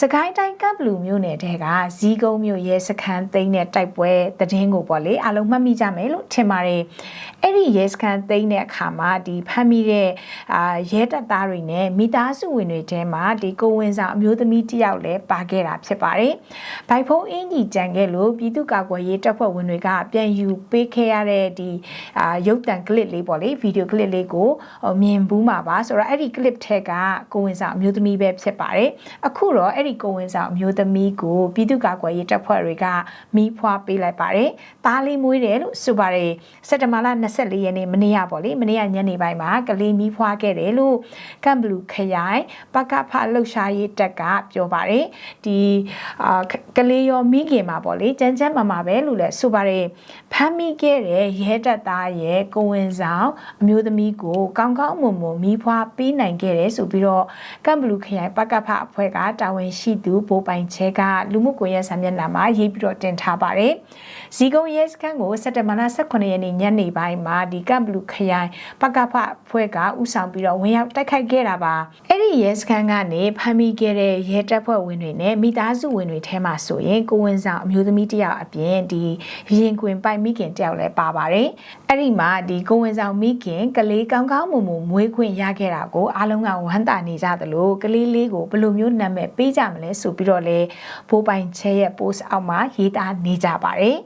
စကိုင်းတိုင်းကပ်ဘလူမြို့နယ်တဲကဇီးကုန်းမြို့ရဲစခန်းသိမ်းတဲ့တိုက်ပွဲသတင်းကိုပေါ့လေအလုံးမှတ်မိကြမယ်လို့ထင်ပါတယ်အဲ့ဒီရဲစခန်းသိမ်းတဲ့အခါမှာဒီဖမ်းမိတဲ့အာရဲတပ်သားတွေနဲ့မိသားစုဝင်တွေတဲမှာဒီကိုဝင်ဆောင်အမျိုးသမီးတစ်ယောက်လည်းပါခဲ့တာဖြစ်ပါတယ်ဘိုက်ဖုံးအင်းကြီးကြံခဲ့လို့ပြည်သူ့ကာကွယ်ရေးတပ်ဖွဲ့ဝင်တွေကပြန်ယူပေးခဲ့ရတဲ့ဒီအာရုပ်တံကလစ်လေးပေါ့လေဗီဒီယိုကလစ်လေးကိုဟိုမြင်ဘူးမှာပါဆိုတော့အဲ့ဒီကလစ်ထဲကကိုဝင်ဆောင်အမျိုးသမီးပဲဖြစ်ပါတယ်အခုတော့အဲ့ဒီကိုဝင်ဆောင်အမျိုးသမီးကိုပြည်သူ့ကာကွယ်ရေးတပ်ဖွဲ့တွေကမိဖွာပေးလိုက်ပါတယ်။သားလေးမွေးတယ်လို့ဆိုပါတယ်။စက်တဘာလ24ရက်နေ့မနေ့ကပေါ့လေမနေ့ကညနေပိုင်းမှာကလေးမိဖွာခဲ့တယ်လို့ကမ်ဘလူးခရိုင်ပကဖလှုပ်ရှားရေးတပ်ကပြောပါတယ်။ဒီအာကလေးရောမိခင်မှာပေါ့လေကြမ်းကြမ်းမာမာပဲလို့လည်းဆိုပါတယ်။ဖမ်းမိခဲ့တဲ့ရဲတပ်သားရဲ့ကိုဝင်ဆောင်အမျိုးသမီးကိုကောင်းကောင်းမွန်မွန်မိဖွာပေးနိုင်ခဲ့တယ်ဆိုပြီးတော့ကမ်ဘလူးခရိုင်ပကဖအဖွဲ့ကတာဝန်ရှိသူဘိုးပိုင်ချဲကလူမှုကွန်ရက်စာမျက်နှာမှာရေးပြီးတော့တင်ထားပါတယ်။ဇီကုံရဲစခန်းကိုစက်တဘာလ18ရက်နေ့ညနေပိုင်းမှာဒီကမ်ဘလူးခရိုင်ပကဖအဖွဲ့ကဥဆောင်ပြီးတော့ဝင်ရောက်တိုက်ခိုက်ခဲ့တာပါ။အဲ့ဒီ ရဲစခန်းကနေဖမ်းမိခဲ့တဲ့ရဲတပ်ဖွဲ့ဝင်တွေနဲ့မိသားစုဝင်တွေထဲမှာဆိုရင်ကိုဝင်ဆောင်အမျိုးသမီးတစ်ယောက်အပြင်ဒီရင်ခွင်ပိုက်မိခင်တစ်ယောက်လည်းပါပါတယ်။အဲ့ဒီမှာဒီကိုဝင်ဆောင်မိခင်ကလေးကောင်းကောင်းမွန်မွန်မွေးခွင့်ရခဲ့တာကိုအားလုံးကဝမ်းသာနေကြသလိုကလေးလေးကိုဘယ်လိုမျိုးနာမည်ပေးကြမလဲဆိုပြီးတော့လေဘိုးပိုင်ချဲရဲ့ post အောက်မှာရေးသားနေကြပါတယ်